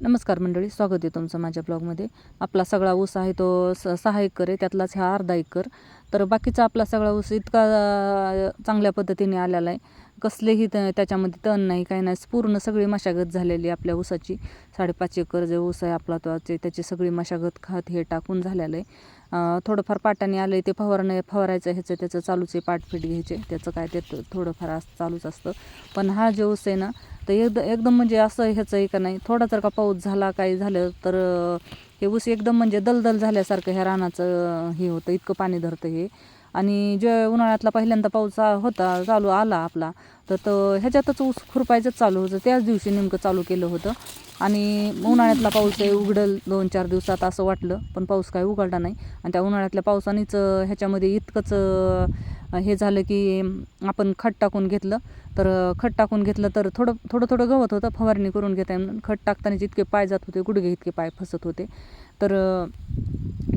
नमस्कार मंडळी स्वागत आहे तुमचं माझ्या ब्लॉगमध्ये. आपला सगळा ऊस आहे तो स सहा एकर आहे त्यातलाच हा अर्धा एकर. तर बाकीचा आपला सगळा ऊस इतका चांगल्या पद्धतीने आलेला आहे. कसलेही त त्याच्यामध्ये तण नाही काही नाही. पूर्ण सगळी मशागत झालेली आहे आपल्या ऊसाची. साडेपाच एकर जे ऊस आहे आपला तो त्याची सगळी मशागत खत हे टाकून झालेलं आहे. थोडंफार पाटाने आलं आहे ते फवारणं फवारायचं ह्याचं त्याचं चालूच आहे पाटफीट घ्यायचे. त्याचं काय ते थोडंफार असं चालूच असतं. पण हा जे ऊस आहे ना तर एकद एकदम म्हणजे असं ह्याचं आहे का नाही थोडा जर का पाऊस झाला काही झालं तर हे ऊस एकदम म्हणजे दलदल झाल्यासारखं ह्या रानाचं हे होतं इतकं पाणी धरतं हे. आणि जे उन्हाळ्यातला पहिल्यांदा पाऊस होता चालू आला आपला तर तो ह्याच्यातच ऊस खुरपायचंच चालू होतं. त्याच दिवशी नेमकं चालू केलं होतं. आणि उन्हाळ्यातला पाऊस आहे उघडल दोन चार दिवसात असं वाटलं पण पाऊस काय उघडला नाही. आणि त्या उन्हाळ्यातल्या पावसानेच ह्याच्यामध्ये इतकंच हे झालं की आपण खत टाकून घेतलं तर खत टाकून घेतलं तर थोडं थोडं थोडं गवत होतं फवारणी करून घेता येईल. खत टाकताना जितके पाय जात होते गुडघे इतके पाय फसत होते तर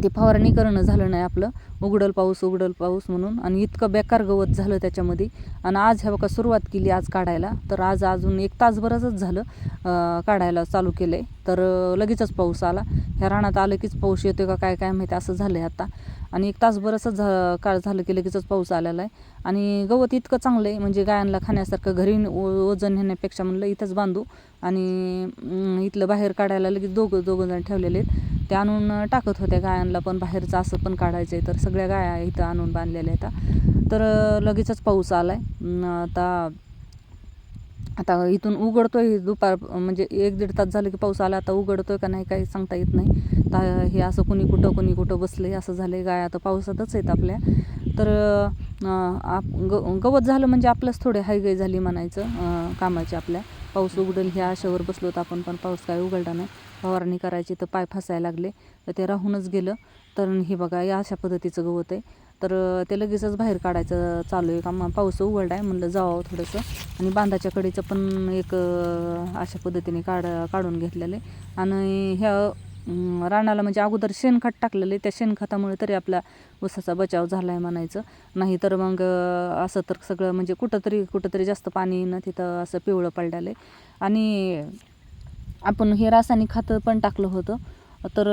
ते फवारणी करणं झालं नाही आपलं. उघडल पाऊस उघडल पाऊस म्हणून. आणि इतकं बेकार गवत झालं त्याच्यामध्ये. आणि आज ह्या बघा सुरुवात केली आज काढायला. तर आज अजून एक तासभरच झालं काढायला चालू केलं आहे तर लगेचच पाऊस आला. ह्या रानात आलं कीच पाऊस येतो का काय काय माहिती असं झालं आहे आता. आणि एक तासभरच झा काळ झालं की लगेचच पाऊस आलेला आहे. आणि गवत इतकं चांगलं आहे म्हणजे गायांना खाण्यासारखं घरी वजन नेण्यापेक्षा म्हणलं इथंच बांधू. आणि इथलं बाहेर काढायला लगेच दोघं दोघं जण ठेवलेले आहेत. ते आणून टाकत होत्या गायांना पण बाहेरचं असं पण काढायचं आहे तर सगळ्या गाया इथं आणून बांधलेल्या आहेत तर लगेचच पाऊस आला आहे आता आता इथून उघडतोय दुपार म्हणजे एक दीड तास झालं की पाऊस आला आता उघडतोय का नाही काही सांगता येत नाही. तर हे असं कोणी कुठं कोणी कुठं बसलं आहे असं झालं आहे गाय आता पावसातच आहेत आपल्या. तर आप ग गवत झालं म्हणजे आपलंच थोडे हायगाई झाली म्हणायचं कामाची आपल्या. पाऊस उघडेल ह्या आशेवर बसलो होतो आपण पण पाऊस काय उघडला नाही. फवारणी करायची तर पाय फसायला लागले तर ते राहूनच गेलं. तर हे बघा या अशा पद्धतीचं गवत आहे. तर ते लगेचच बाहेर काढायचं चालू आहे. का मग पाऊस उघडला आहे म्हणलं जावं थोडंसं. आणि बांधाच्या कडीचं पण एक अशा पद्धतीने काढ काढून घेतलेलं आहे. आणि ह्या रानाला म्हणजे अगोदर शेणखत टाकलेलं आहे. त्या शेणखतामुळे तरी आपला ऊसाचा बचाव झाला आहे म्हणायचं. नाही तर मग असं तर सगळं म्हणजे कुठंतरी कुठंतरी जास्त पाणी न तिथं असं पिवळं पडलेलं आहे. आणि आपण हे रासायनिक खतं पण टाकलं होतं. तर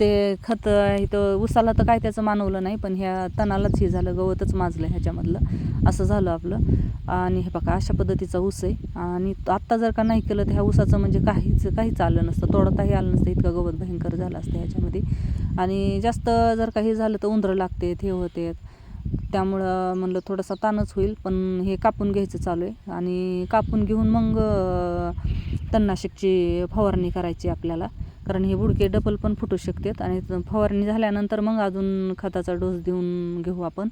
ते खत इथं उसाला तर काय त्याचं मानवलं नाही पण ह्या तणालाच हे झालं गवतच माजलं ह्याच्यामधलं. असं झालं आपलं. आणि हे बघा अशा पद्धतीचा ऊस आहे. आणि आत्ता जर का नाही केलं तर ह्या ऊसाचं म्हणजे काहीच काहीच आलं नसतं. तोडताही आलं नसतं. इतकं गवत भयंकर झालं असतं ह्याच्यामध्ये. आणि जास्त जर काही झालं तर उंदरं लागते हे होते त्यामुळं म्हणलं थोडासा ताणच होईल पण हे कापून घ्यायचं चालू आहे. आणि कापून घेऊन मग अं, तणनाशकची फवारणी करायची आपल्याला. कारण हे बुडके डबल पण फुटू शकतात आणि फवारणी झाल्यानंतर मग अजून खताचा डोस देऊन घेऊ आपण.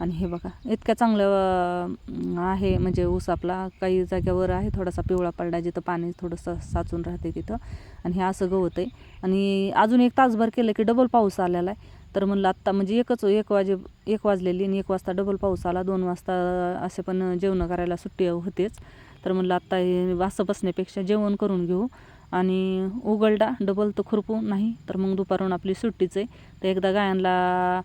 आणि हे बघा इतक्या चांगलं आहे म्हणजे ऊस आपला. काही जाग्यावर आहे थोडासा पिवळा पडला जिथं पाणी थोडंसं साचून राहते तिथं. आणि हे असं गवत आहे आणि अजून एक तासभर केलं की डबल पाऊस आलेला आहे. तर म्हणलं आत्ता म्हणजे एकच एक वाजे एक वाजलेली आणि एक वाजता डबल पाऊस आला दोन वाजता असे पण जेवणं करायला सुट्टी होतेच. तर म्हणलं आत्ता हे असं बसण्यापेक्षा जेवण करून घेऊ आणि उघडला डबल तर खुरपू नाही तर मग दुपारून आपली सुट्टीच आहे. तर एकदा गायांना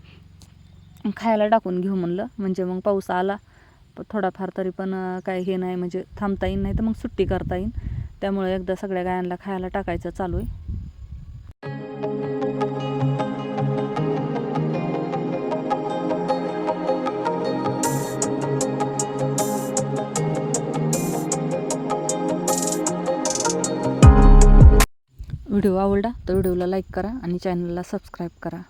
खायला टाकून घेऊ म्हणलं म्हणजे मग पाऊस आला. थोडाफार तरी पण काय हे नाही म्हणजे थांबता येईल नाही तर मग सुट्टी करता येईल त्यामुळे एकदा सगळ्या गायांना खायला टाकायचं चालू आहे. व्हिडिओ आवडला तर व्हिडिओला लाईक करा आणि चॅनलला सबस्क्राईब करा.